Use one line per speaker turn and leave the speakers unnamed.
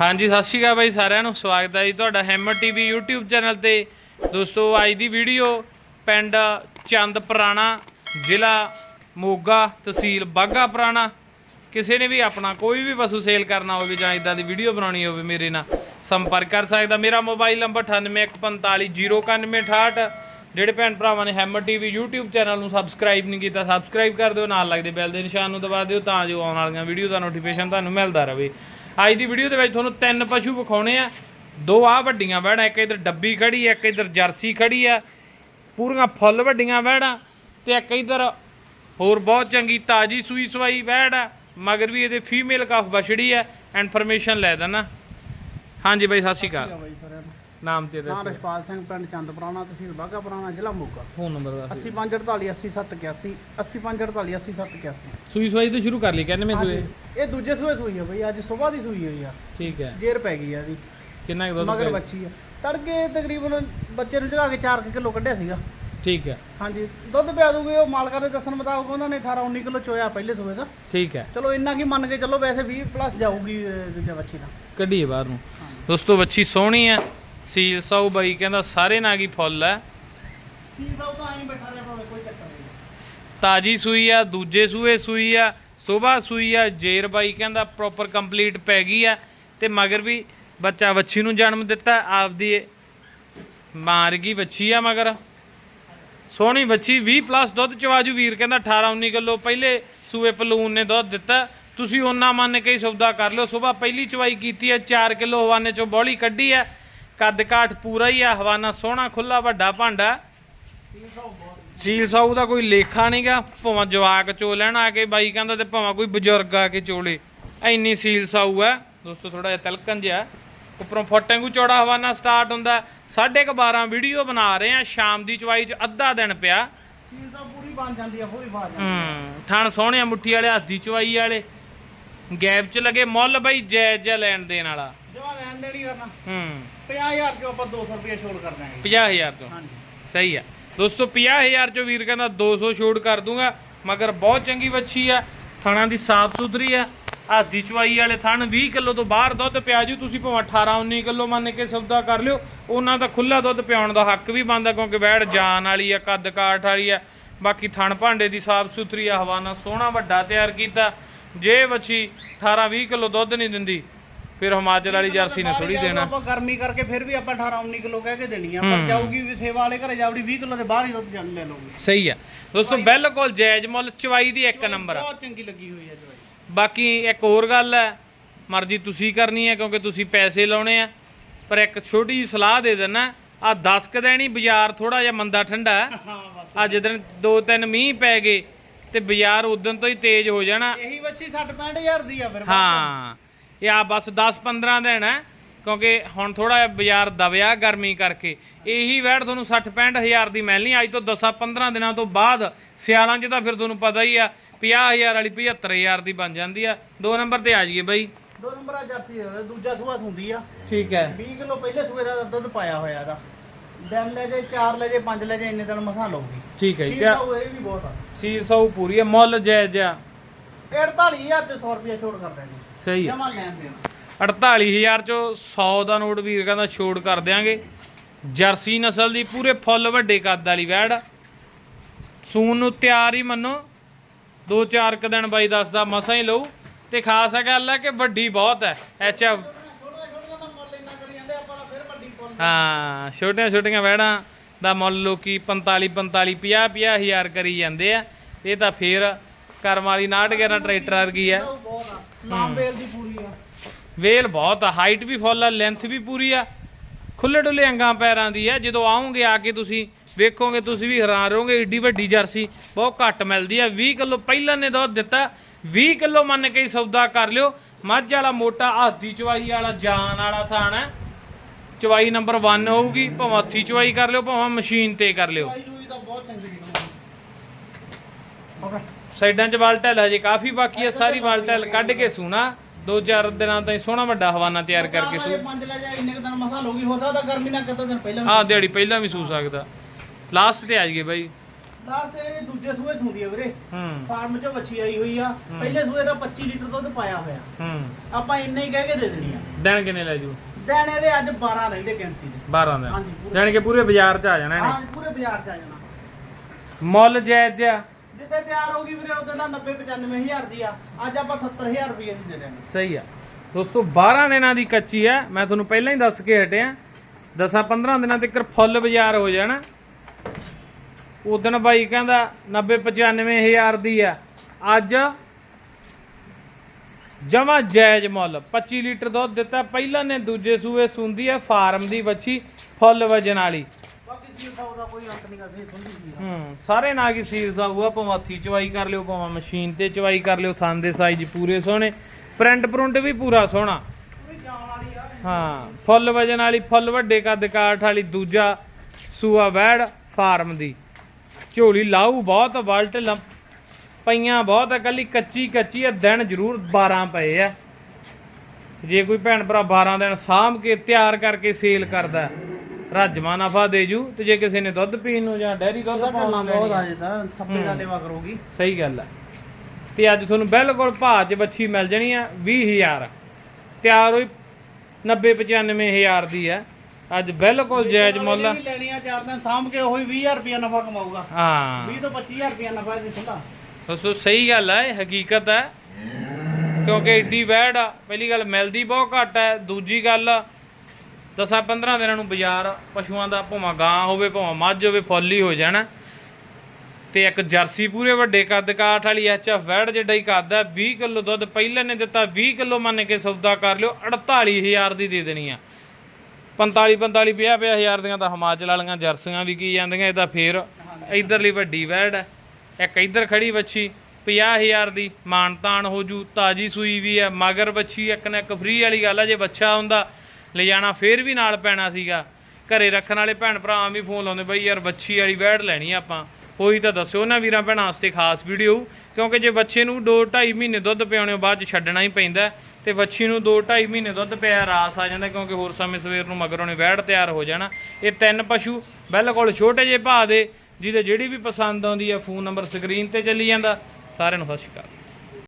ਹਾਂਜੀ, ਸਤਿ ਸ਼੍ਰੀ ਅਕਾਲ ਬਾਈ ਸਾਰਿਆਂ ਨੂੰ। ਸਵਾਗਤ ਹੈ ਜੀ ਤੁਹਾਡਾ ਹੈਮਰ ਟੀਵੀ YouTube ਚੈਨਲ ਤੇ। ਦੋਸਤੋ, ਅੱਜ ਦੀ ਵੀਡੀਓ ਪਿੰਡ ਚੰਦ ਪੁਰਾਣਾ, ਜ਼ਿਲ੍ਹਾ ਮੋਗਾ ਤਹਿਸੀਲ ਬਾਗਾ ਪੁਰਾਣਾ। ਕਿਸੇ ਨੇ ਵੀ ਆਪਣਾ ਕੋਈ ਵੀ ਪਸ਼ੂ ਸੇਲ ਕਰਨਾ ਹੋਵੇ ਜਾਂ ਇਦਾਂ ਦੀ ਵੀਡੀਓ ਬਣਾਉਣੀ ਹੋਵੇ ਮੇਰੇ ਨਾਲ, ਸੰਪਰਕ ਕਰ ਸਕਦਾ। ਮੇਰਾ ਮੋਬਾਈਲ ਨੰਬਰ 9815409168 ਜਿਹੜੇ ਭੈਣ ਭਰਾਵਾਂ ਨੇ ਹੈਮਰ ਟੀਵੀ YouTube ਚੈਨਲ ਨੂੰ ਸਬਸਕ੍ਰਾਈਬ ਨਹੀਂ ਕੀਤਾ ਸਬਸਕ੍ਰਾਈਬ ਕਰ ਦਿਓ, ਨਾਲ ਲੱਗਦੇ ਬੈਲ ਦੇ ਨਿਸ਼ਾਨ ਨੂੰ ਦਬਾ ਦਿਓ ਤਾਂ ਜੋ ਆਉਣ ਵਾਲੀਆਂ ਵੀਡੀਓ ਦਾ ਨੋਟੀਫਿਕੇਸ਼ਨ ਤੁਹਾਨੂੰ ਮਿਲਦਾ ਰਹੇ। ਅੱਜ ਦੀ ਵੀਡੀਓ ਦੇ ਵਿੱਚ ਤੁਹਾਨੂੰ ਤਿੰਨ ਪਸ਼ੂ ਵਿਖਾਉਣੇ ਆ। ਦੋ ਆ ਵੱਡੀਆਂ ਵਹਿੜਾਂ, ਇੱਕ ਇਧਰ ਡੱਬੀ ਖੜੀ ਆ, ਇੱਕ ਇਧਰ ਜਰਸੀ ਖੜੀ ਆ। ਪੂਰੀਆਂ ਫੁੱਲ ਵੱਡੀਆਂ ਵਹਿੜਾਂ ਤੇ ਇੱਕ ਇਧਰ ਹੋਰ ਬਹੁਤ ਚੰਗੀ ਤਾਜੀ ਸੂਈ ਸਵਾਈ ਵਹਿੜ ਆ, ਮਗਰ ਵੀ ਇਹਦੇ ਫੀਮੇਲ ਕਾਫ ਬਛੜੀ ਆ। ਇਨਫੋਰਮੇਸ਼ਨ ਲੈ ਦੇਣਾ ਹਾਂਜੀ ਬਾਈ, ਸਤਿ ਸ਼੍ਰੀ ਅਕਾਲ। ਨਾਮ ਤੇ
ਨਾਮ ਰਸ਼ਪਾਲ ਸਿੰਘ ਪਿੰਡ ਚੰਦ ਪੁਰਾਣਾ ਤਹਿਸੀਲ ਬਾਗਾ ਪੁਰਾਣਾ ਜ਼ਿਲ੍ਹਾ ਮੋਗਾ।
ਫੋਨ ਨੰਬਰ ਦੱਸ
8548 80781 8548 80781
ਸੂਈ ਸਵਾਈ ਤੋਂ ਸ਼ੁਰੂ ਕਰ ਲਈ ਕਹਿੰਦੇ ਮੈਂ ਸੂਏ।
ਇਹ ਦੂਜੇ ਸੂਏ ਸੂਈ ਆ ਬਈ ਅੱਜ ਸਵੇਰ ਦੀ ਸੂਈ ਹੋਈ ਆ।
ਠੀਕ ਹੈ।
ਜੇਰ ਪੈ ਗਈ ਆ ਇਹਦੀ।
ਕਿੰਨਾ ਕੁ ਦੁੱਧ
ਮਗਰ
ਪਿਆ?
ਬੱਚੀ ਆ। ਤੜਕੇ ਤਕਰੀਬਨ ਬੱਚੇ ਨੂੰ ਚੜਾ ਕੇ 4 ਕਿਲੋ ਕੱਢਿਆ ਸੀਗਾ।
ਠੀਕ ਹੈ।
ਹਾਂਜੀ ਦੁੱਧ ਪਿਆ ਦੂਗੇ ਉਹ ਮਾਲਕਾਂ ਦੇ ਦੱਸਣ ਮੁਤਾਬਕ ਉਹਨਾਂ ਨੇ 18 19 ਕਿਲੋ ਚੋਇਆ ਪਹਿਲੇ ਸੂਏ ਦਾ।
ਠੀਕ ਹੈ।
ਚਲੋ ਇੰਨਾ ਕੀ ਮੰਨ ਕੇ ਚੱਲੋ ਵੈਸੇ 20 ਪਲੱਸ ਜਾਊਗੀ ਅਹ, ਦੂਜਾ ਬੱਚੀ ਦਾ।
ਕੱਢੀਏ ਬਾਹਰ ਨੂੰ। ਦੋਸਤੋ ਵੱਛੀ ਸੋਹਣੀ ਆ ਸੀਲ ਸਾਊ ਬਾਈ ਕਹਿੰਦਾ ਸਾਰੇ ਨਾਗੀ ਫੁੱਲ ਹੈ।
ਦਾ ਉਹ ਤਾਂ ਐਂ ਬੈਠਾ ਰਿਹਾ ਕੋਈ ਚੱਕਰ ਨਹੀਂ।
ਤਾਜੀ ਸੂਈ ਆ ਦੂਜੇ ਸੂਏ ਸੂਈ ਆ ਸਵੇਰ ਸੂਈ ਆ ਜੇਰ ਬਾਈ ਕਹਿੰਦਾ ਪ੍ਰੋਪਰ ਕੰਪਲੀਟ ਪੈ ਗਈ ਆ ਤੇ ਮਗਰ ਵੀ ਬੱਚਾ ਵੱਛੀ ਨੂੰ ਜਨਮ ਦਿੱਤਾ ਆਪਦੀ ਮਾਰ ਗਈ ਵੱਛੀ ਆ ਮਗਰ। ਸੋਹਣੀ ਵੱਛੀ 20 ਪਲੱਸ ਦੁੱਧ ਚਵਾਜੂ ਵੀਰ ਕਹਿੰਦਾ 18 19 ਕਿਲੋ ਪਹਿਲੇ ਸੂਏ ਪਲੂਨ ਨੇ ਦੁੱਧ ਦਿੱਤਾ। ਤੁਸੀਂ ਉਹਨਾਂ ਮੰਨ ਕੇ ਹੀ ਸੌਦਾ ਕਰ ਲਿਓ। ਸਵੇਰ ਪਹਿਲੀ ਚਵਾਈ ਕੀਤੀ ਹੈ 4 ਕਿਲੋ ਹਵਾਨੇ ਚੋਂ ਬੋਲੀ ਕੱਢੀ ਹੈ। ਕੱਦ ਕਾਠ ਪੂਰਾ ਹੀ ਆ ਹਵਾਨਾ ਸੋਹਣਾ ਖੁੱਲਾ ਵੱਡਾ ਭਾਂਡਾ। ਸੀਲ ਸਾਊ ਦਾ ਕੋਈ ਲੇਖਾ ਨਹੀਂਗਾ ਭਾਵੇਂ ਜਵਾਕ ਚੋ ਲੈਣ ਆ ਕੇ ਬਾਈ ਕਹਿੰਦਾ ਤੇ ਭਾਵੇਂ ਕੋਈ ਬਜ਼ੁਰਗ ਆ ਕੇ ਚੋਲੇ। ਐਨੀ ਸੀਲ ਸਾਊ ਹੈ ਦੋਸਤੋ ਥੋੜਾ ਜਿਹਾ ਤਿਲਕਣ ਜਿਹਾ। ਉੱਪਰੋਂ ਫੁੱਟਾਂਗੂ ਚੌੜਾ ਹਵਾਨਾ ਸਟਾਰਟ ਹੁੰਦਾ। 12:30 ਵੀਡੀਓ ਬਣਾ ਰਹੇ ਆ। ਸ਼ਾਮ ਦੀ ਚਵਾਈ ਚ ਅੱਧਾ ਦਿਨ ਪਿਆ।
ਚੀਜ਼ ਤਾਂ ਪੂਰੀ ਬਣ ਜਾਂਦੀ ਆ ਪੂਰੀ ਬਾਜ
ਹੂੰ ਥਣ ਸੋਹਣਿਆ ਮੁੱਠੀ ਵਾਲੇ ਹੱਥੀ ਚਵਾਈ ਵਾਲੇ। ਗੈਪ ਚ ਲਗੇ ਮੁੱਲ ਬਾਈ ਜਾਇਜ਼ ਜਿਹਾ ਲੈਣ ਦੇਣ ਵਾਲਾ।
ਜਮਾ ਲੈਣ ਦੇਣੀ ਕਰਨਾ
ਹੂੰ।
50000 ਚੋਂ ਆਪਾਂ 200 ਰੁਪਏ ਛੋੜ ਕਰ ਦਾਂਗੇ
50000 ਤੋਂ
ਹਾਂਜੀ।
ਸਹੀ ਆ। ਦੋਸਤੋ 50000 ਚੋਂ ਵੀਰ ਕਹਿੰਦਾ 200 ਛੋੜ ਕਰ ਦੂੰਗਾ ਮਗਰ ਬਹੁਤ ਚੰਗੀ ਵੱਛੀ ਆ ਥਣਾ ਦੀ ਸਾਫ਼ ਸੁਥਰੀ ਆ। ਆਦੀ ਚਵਾਈ ਵਾਲੇ ਥਣ 20 ਕਿਲੋ ਤੋਂ ਬਾਹਰ ਦੁੱਧ ਪਿਆ ਜੂ ਤੁਸੀਂ ਭਾਵੇਂ 18 19 ਕਿਲੋ ਮੰਨ ਕੇ ਸੌਦਾ ਕਰ ਲਿਓ ਉਹਨਾਂ ਦਾ ਖੁੱਲਾ ਦੁੱਧ ਪਿਆਉਣ ਦਾ ਹੱਕ ਵੀ ਬਣਦਾ ਕਿਉਂਕਿ ਵੈੜ ਜਾਨ ਵਾਲੀ ਆ ਕੱਦ ਕਾਠ ਵਾਲੀ ਆ। ਬਾਕੀ ਥਣ ਭਾਂਡੇ ਦੀ ਸਾਫ਼ ਸੁਥਰੀ ਆ ਹਵਾਨਾ ਸੋਹਣਾ ਵੱਡਾ ਤਿਆਰ ਕੀਤਾ। ਜੇ ਵੱਛੀ 18 20 ਕਿਲੋ ਦੁੱਧ ਨਹੀਂ ਦਿੰਦੀ ਫਿਰ ਹਿਮਾਚਲ ਵਾਲੀ ਜਰਸੀ ਨੇ ਥੋੜੀ ਦੇਣਾ।
ਆਪਾਂ ਗਰਮੀ ਕਰਕੇ ਫਿਰ ਵੀ ਆਪਾਂ 18 19 ਕਿਲੋ ਕਹਿ ਕੇ ਦੇਣੀ ਆ। ਪਰ ਜਾਊਗੀ ਵੀ ਸੇਵਾ ਵਾਲੇ ਘਰੇ ਜਾਵੜੀ 20 ਕਿਲੋ ਦੇ ਬਾਹਰ ਹੀ ਦੁੱਧ ਜਨ ਲੈ ਲਊਗੀ।
ਸਹੀ ਆ। ਦੋਸਤੋ ਬਿਲਕੁਲ ਜਾਇਜ਼ ਮੁੱਲ ਚਵਾਈ ਦੀ ਇੱਕ ਨੰਬਰ ਆ।
ਬਹੁਤ ਚੰਗੀ ਲੱਗੀ ਹੋਈ ਹੈ ਦਵਾਈ
ਬਾਕੀ ਇੱਕ ਹੋਰ ਗੱਲ ਹੈ ਮਰਜ਼ੀ ਤੁਸੀਂ ਕਰਨੀ ਹੈ ਕਿਉਂਕਿ ਤੁਸੀਂ ਪੈਸੇ ਲਾਉਣੇ ਆ। ਪਰ ਇੱਕ ਛੋਟੀ ਜਿਹੀ ਸਲਾਹ ਦੇ ਦਿੰਨਾ ਆ 10 ਕ ਹੀ ਬਾਜ਼ਾਰ ਥੋੜਾ ਜਿਹਾ ਮੰਦਾ ਠੰਡਾ ਆ। ਜਦੋਂ ਦੋ ਤਿੰਨ ਮੀਂਹ ਪੈ ਗਏ ਤੇ ਬਾਜ਼ਾਰ ਉਦੋਂ ਤੋਂ ਹੀ ਤੇਜ਼ ਹੋ ਜਾਣਾ।
ਇਹੀ ਬੱਚੀ 60 65000 ਦੀ ਆ ਫਿਰ
ਹਾਂ। ਇਹ ਆ ਬਸ 10 15 ਦਿਨ ਹੈ ਕਿਉਂਕਿ ਹੁਣ ਥੋੜਾ ਜਿਹਾ ਬਾਜ਼ਾਰ ਦਬਿਆ ਗਰਮੀ ਕਰਕੇ। ਇਹੀ ਵੈੜ ਤੁਹਾਨੂੰ 60 65000 ਦੀ ਮਿਲਣੀ ਅੱਜ ਤੋਂ 10 15 ਦਿਨਾਂ ਤੋਂ ਬਾਅਦ ਸਿਆਲਾਂ 'ਚ ਤਾਂ ਫਿਰ ਤੁਹਾਨੂੰ ਪਤਾ ਹੀ ਆ 50000 ਵਾਲੀ 75000 ਦੀ ਬਣ ਜਾਂਦੀ ਆ। ਦੋ ਨੰਬਰ ਤੇ ਆ ਜਾਈਏ ਬਾਈ।
ਦੋ ਨੰਬਰ ਆ ਜਰਸੀ ਦੂਜਾ ਸੂਆ ਹੁੰਦੀ ਆ।
ਠੀਕ ਹੈ।
20 ਕਿਲੋ ਪਹਿਲੇ ਸੂਏ ਦਾ ਦੁੱਧ ਪਾਇਆ ਹੋਇਆ ਇਹਦਾ। ਦਿਨ ਲੈ ਜੇ 4 ਲੈ ਜੇ 5 ਲੈ ਜੇ ਇੰਨੇ ਦਿਨ ਮਸਾ ਲਊਗੀ।
ਠੀਕ ਹੈ ਜੀ।
ਆ ਇਹ ਵੀ ਬਹੁਤ ਆ।
ਸੀ ਸੌ ਪੂਰੀ ਹੈ ਮੁੱਲ ਜਾਇਜ਼ ਆ।
48000 ਤੇ 100 ਰੁਪਏ ਛੋੜ ਕਰ ਦਾਂਗੇ
ਸਹੀ ਆ।
ਜਮਾ ਲੈਣ ਦੇ
48000 ਚੋਂ 100 ਦਾ ਨੋਟ ਵੀਰ ਕਹਿੰਦਾ ਛੋੜ ਕਰ ਦਿਆਂਗੇ। ਜਰਸੀ ਨਸਲ ਦੀ ਪੂਰੇ ਫੁੱਲ ਵੱਡੇ ਕੱਦ ਵਾਲੀ ਵੈੜ। ਸੂਨ ਨੂੰ ਤਿਆਰ ਹੀ ਮੰਨੋ। ਦੋ ਚਾਰ ਕ ਦਿਨ ਬਾਈ ਦੱਸਦਾ ਮਸਾਂ ਹੀ ਲਊ। ਤੇ ਖਾਸ ਹੈ ਗੱਲ ਹੈ ਕਿ ਵੱਡੀ ਬਹੁਤ ਹੈ ਐਚ
ਛੋਟਾ ਛੋਟਾ ਤਾਂ ਮੁੱਲ ਇੰਨਾ ਕਰੀ ਜਾਂਦੇ ਆਪਾਂ ਤਾਂ ਫਿਰ ਵੱਡੀ ਪੁੱਲ
ਹਾਂ ਛੋਟੀਆਂ ਛੋਟੀਆਂ ਵੈੜਾਂ ਦਾ ਮੁੱਲ ਲੋਕੀ 45 45 50 50 ਹਜ਼ਾਰ ਕਰੀ ਜਾਂਦੇ ਆ। ਇਹ ਤਾਂ ਫੇਰ ਕਰਮ ਵਾਲੀ 911 ਟਰੈਕਟਰ ਵਰਗੀ ਆ।
ਲਾਂਬੇਲ ਦੀ ਪੂਰੀ ਆ।
ਵੇਲ ਬਹੁਤ ਆ ਹਾਈਟ ਵੀ ਫੁੱਲ ਆ ਲੈਂਥ ਵੀ ਪੂਰੀ ਆ। ਖੁੱਲੇ ਡੁੱਲੇ ਅੰਗਾਂ ਪੈਰਾਂ ਦੀ ਆ। ਜਦੋਂ ਆਉਂਗੇ ਆ ਕੇ ਤੁਸੀਂ ਵੇਖੋਗੇ ਤੁਸੀਂ ਵੀ ਹੈਰਾਨ ਰਹੋਗੇ ਏਡੀ ਵੱਡੀ ਜਰਸੀ ਬਹੁਤ ਘੱਟ ਮਿਲਦੀ ਆ। 20 ਕਿਲੋ ਪਹਿਲਾਂ ਨੇ ਦੁੱਧ ਦਿੱਤਾ 20 ਕਿਲੋ ਮੰਨ ਕੇ ਸੌਦਾ ਕਰ ਲਿਓ। ਮੱਝ ਵਾਲਾ ਮੋਟਾ ਹੱਥੀ ਚਵਾਈ ਵਾਲਾ ਜਾਨ ਵਾਲਾ ਥਾਣ ਹੈ ਚਵਾਈ ਨੰਬਰ 1 ਹੋਊਗੀ ਭਾਵੇਂ ਹੱਥੀ ਚਵਾਈ ਕਰ ਲਿਓ ਭਾਵੇਂ ਮਸ਼ੀਨ ਤੇ ਕਰ ਲਿਓ।
ਬਹੁਤ ਚੰਗੀ ਓਕੇ।
ਸਾਈਡਾਂ 'ਚ ਵਾਲਟੈਲ ਹਜੇ ਕਾਫੀ ਬਾਕੀ ਆ ਸਾਰੀ ਵਾਲਟੈਲ ਕੱਢ ਕੇ ਸੂਣਾ। ਦੋ ਚਾਰ ਦਿਨਾਂ ਤਾਈਂ ਸੋਹਣਾ ਵੱਡਾ ਹਵਾਨਾ ਤਿਆਰ ਕਰਕੇ ਸੂ
ਜੇ 5 ਲੈ ਜਾ ਇੰਨੇ ਕੁ ਦਿਨ ਮਸਾ ਲਊਗੀ ਹੋ ਸਕਦਾ ਗਰਮੀ ਨਾਲ ਕਿਤੇ ਦਿਨ ਪਹਿਲਾਂ ਵੀ
ਆਹ ਦਿਹਾੜੀ ਪਹਿਲਾਂ ਵੀ ਸੂ ਸਕਦਾ। ਲਾਸਟ ਤੇ ਆ ਜਾਈਏ ਬਾਈ।
ਲਾਸਟ ਇਹ ਦੂਜੇ ਸੂਏ ਸੁੰਦੀ ਆ ਵੀਰੇ।
ਹੂੰ।
ਫਾਰਮ 'ਚੋਂ ਵੱਛੀ ਆਈ ਹੋਈ ਆ। ਪਹਿਲੇ ਸੂਏ ਦਾ 25 ਲੀਟਰ ਦੁੱਧ ਪਾਇਆ ਹੋਇਆ।
ਹੂੰ।
ਆਪਾਂ ਇੰਨਾ ਹੀ ਕਹਿ ਕੇ ਦੇ ਦੇਣੀ ਆ।
ਦਿਨ ਕਿੰਨੇ ਲੈ ਜੂ?
ਦੇਣੇ ਦੇ ਅੱਜ 12 ਰਹਿੰਦੇ ਗਿਣਤੀ ਦੇ।
12 ਦਿਨ
ਹਾਂਜੀ, ਪੂਰੇ।
ਜਾਣੀ ਕਿ ਪੂਰੇ ਬਾਜ਼ਾਰ ਚ ਆ ਜਾਣਾ
ਹਾਂ
ਇਹਨੇ
ਪੂਰੇ ਬਾਜ਼ਾਰ 'ਚ ਆ ਜਾਣਾ।
ਮੁੱਲ ਜਾਇਜ਼ ਆ
ਜਿੱਥੇ ਤਿਆਰ ਹੋਗੀ ਵੀਰੇ ਉਹਦੇ ਦਾ 90 95000 ਦੀ ਆ। ਅੱਜ ਆਪਾਂ 70000 ਰੁਪਏ ਦੀ ਦੇ ਦੇਣੀ
ਸਹੀ ਆ। ਦੋਸਤੋ 12 ਦਿਨਾਂ ਦੀ ਕੱਚੀ ਆ। ਮੈਂ ਤੁਹਾਨੂੰ ਪਹਿਲਾਂ ਹੀ ਦੱਸ ਕੇ ਹਟਿਆ। 10 15 ਦਿਨਾਂ ਤੱਕ ਫੁੱਲ ਬਾਜ਼ਾਰ ਹੋ ਜਾਣਾ। ਉਦਣ ਬਾਈ ਕਹਿੰਦਾ 90 95000 ਦੀ ਆ। ਅੱਜ ਜਮਾ ਜਾਇਜ਼ ਮੁੱਲ। 25 ਲੀਟਰ ਦੁੱਧ ਦਿੱਤਾ। ਪਹਿਲਾਂ ਨੇ ਦੂਜੇ ਸੂਏ ਸੁੰਦੀ ਆ, ਫਾਰਮ ਦੀ ਵੱਛੀ, ਫੁੱਲ ਵਜਨ ਵਾਲੀ। ਹੂੰ ਸਾਰੇ ਨਾ ਕੀ ਸੀਰਸ ਆਊਗਾ ਭਾਵੇਂ ਹੱਥੀ ਚਵਾਈ ਕਰ ਲਿਓ ਭਾਵੇਂ ਮਸ਼ੀਨ ਤੇ ਚਵਾਈ ਕਰ ਲਿਓ ਥਣ ਦੇ ਸਾਈਜ਼ ਪੂਰੇ ਸੋਹਣੇ ਪ੍ਰਿੰਟ ਪ੍ਰਿੰਟ ਵੀ ਪੂਰਾ ਸੋਹਣਾ। ਹਾਂ ਫੁੱਲ ਵਜਨ ਵਾਲੀ ਫੁੱਲ ਵੱਡੇ ਕੱਦ ਕਾਠ ਵਾਲੀ ਦੂਜਾ ਸੂਆ ਵੈੜ ਫਾਰਮ ਦੀ। ਝੋਲੀ ਲਾਊ ਬਹੁਤ ਵਲਟ ਲੰਪ ਪਈਆਂ ਬਹੁਤ ਆ ਕੱਲੀ ਕੱਚੀ ਕੱਚੀ ਆ ਦਿਨ ਜ਼ਰੂਰ 12 ਪਏ ਆ। ਜੇ ਕੋਈ ਭੈਣ ਭਰਾ 12 ਦਿਨ ਸਾਂਭ ਕੇ ਤਿਆਰ ਕਰਕੇ ਸੇਲ ਕਰਦਾ ਰੱਜਮਾ ਨਫਾ ਦੇ ਜੂ ਤੇ ਜੇ ਕਿਸੇ ਨੇ ਦੁੱਧ ਪੀਣ ਨੂੰ ਜਾਂ ਡੈਰੀ ਦੁੱਧ ਪਾਉਣ ਨੂੰ
ਬਹੁਤ
ਆ,
ਆ। ਜਾਂਦਾ ਥੱਪੇ ਦਾ ਲੇਵਾ ਕਰੂਗੀ।
ਸਹੀ ਗੱਲ ਆ। ਤੇ ਅੱਜ ਤੁਹਾਨੂੰ ਬਿਲਕੁਲ ਭਾਅ 'ਚ ਬੱਚੀ ਮਿਲ ਜਾਣੀ ਆ 20000 ਤਿਆਰ ਹੋਈ 90 95000 ਦੀ ਆ। ਅੱਜ ਬਿਲਕੁਲ ਜਾਇਜ਼ ਮੁੱਲ ਆ।
ਲੈਣੀ ਆ ਚਾਰ ਦਿਨ ਸਾਂਭ ਕੇ ਉਹੀ 20000 ਰੁਪਏ ਨਫਾ ਕਮਾਊਗਾ।
ਹਾਂ।
20 ਤੋਂ 25000 ਰੁਪਏ ਨਫਾ ਦੀ ਸੁਣਾ
ਦੋਸਤੋ ਸਹੀ ਗੱਲ ਹੈ ਇਹ ਹਕੀਕਤ ਹੈ ਕਿਉਂਕਿ ਏਡੀ ਵੈੜ ਆ। ਪਹਿਲੀ ਗੱਲ ਮਿਲਦੀ ਬਹੁਤ ਘੱਟ ਹੈ ਦੂਜੀ ਗੱਲ 10 15 ਦਿਨਾਂ ਨੂੰ ਬਾਜ਼ਾਰ ਪਸ਼ੂਆਂ ਦਾ ਭਾਵੇਂ ਗਾਂ ਹੋਵੇ, ਭਾਵੇਂ ਮੱਝ ਹੋਵੇ, ਫੁੱਲ ਹੋ ਜਾਣਾ। ਤੇ ਇੱਕ ਜਰਸੀ ਪੂਰੇ ਵੱਡੇ ਕੱਦ ਕਾਠ ਵਾਲੀ ਐਚਐਫ ਵੈੜ ਜਿਹੜਾ ਹੀ ਕੱਦ ਹੈ 20 ਕਿਲੋ ਦੁੱਧ ਪਹਿਲੇ ਨੇ ਦਿੱਤਾ 20 ਕਿਲੋ ਮੰਨ ਕੇ ਸੌਦਾ ਕਰ ਲਿਓ 48000 ਦੀ ਦੇ ਦੇਣੀ ਆ। 45 45 50 50 ਹਜ਼ਾਰ ਦੀਆਂ ਤਾਂ ਹਿਮਾਚਲ ਵਾਲੀਆਂ ਜਰਸੀਆਂ ਵੀ ਕੀ ਜਾਂਦੀਆਂ ਇਹਦਾ ਫੇਰ ਇਧਰਲੀ ਵੱਡੀ ਵੈੜ ਹੈ। ਇੱਕ ਇਧਰ ਖੜੀ ਵੱਛੀ 50000 ਦੀ ਮਾਨਤਾਨ ਹੋ ਜੂ, ਤਾਜੀ ਸੂਈ ਵੀ ਹੈ, ਮਗਰ ਵੱਛੀ ਇੱਕ ਨਾ ਇੱਕ ਫ੍ਰੀ ਵਾਲੀ ਗੱਲ ਹੈ ਜੇ ਵੱਛਾ ਹੁੰਦਾ ਲਿਜਾਣਾ ਫੇਰ ਵੀ ਨਾਲ ਪੈਣਾ ਸੀਗਾ। ਘਰੇ ਰੱਖਣ ਵਾਲੇ ਭੈਣ ਭਰਾ ਵੀ ਫੋਨ ਲਾਉਂਦੇ, ਬਈ ਯਾਰ ਵੱਛੀ ਵਾਲੀ ਵੈੜ ਲੈਣੀ ਆਪਾਂ। ਉਹੀ ਤਾਂ ਦੱਸਿਓ ਨਾ ਵੀਰਾਂ ਭੈਣਾਂ ਵਾਸਤੇ ਖਾਸ ਵੀਡੀਓ ਕਿਉਂਕਿ ਜੇ ਬੱਚੇ ਨੂੰ 2 2.5 ਮਹੀਨੇ ਦੁੱਧ ਪਿਆਉਣੇ ਬਾਅਦ ਚ ਛੱਡਣਾ ਹੀ ਪੈਂਦਾ ਤੇ ਵੱਛੀ ਨੂੰ 2 2.5 ਮਹੀਨੇ ਦੁੱਧ ਪਿਆ ਰਾਸ ਆ ਜਾਂਦਾ, ਕਿਉਂਕਿ ਹੋਰ ਸਮੇਂ ਸਵੇਰ ਨੂੰ ਮਗਰੋਂ ਨੇ ਵੈੜ ਤਿਆਰ ਹੋ ਜਾਣਾ। ਇਹ ਤਿੰਨ ਪਸ਼ੂ ਬਿਲਕੁਲ ਛੋਟੇ ਜਿਹੇ ਭਾਅ ਦੇ, ਜਿਹਦੇ ਜਿਹੜੀ ਵੀ ਪਸੰਦ ਆਉਂਦੀ ਆ, ਫੋਨ ਨੰਬਰ ਸਕਰੀਨ ਤੇ ਚੱਲੀ ਜਾਂਦਾ। ਸਾਰਿਆਂ ਨੂੰ ਸਤਿ ਸ਼੍ਰੀ ਅਕਾਲ।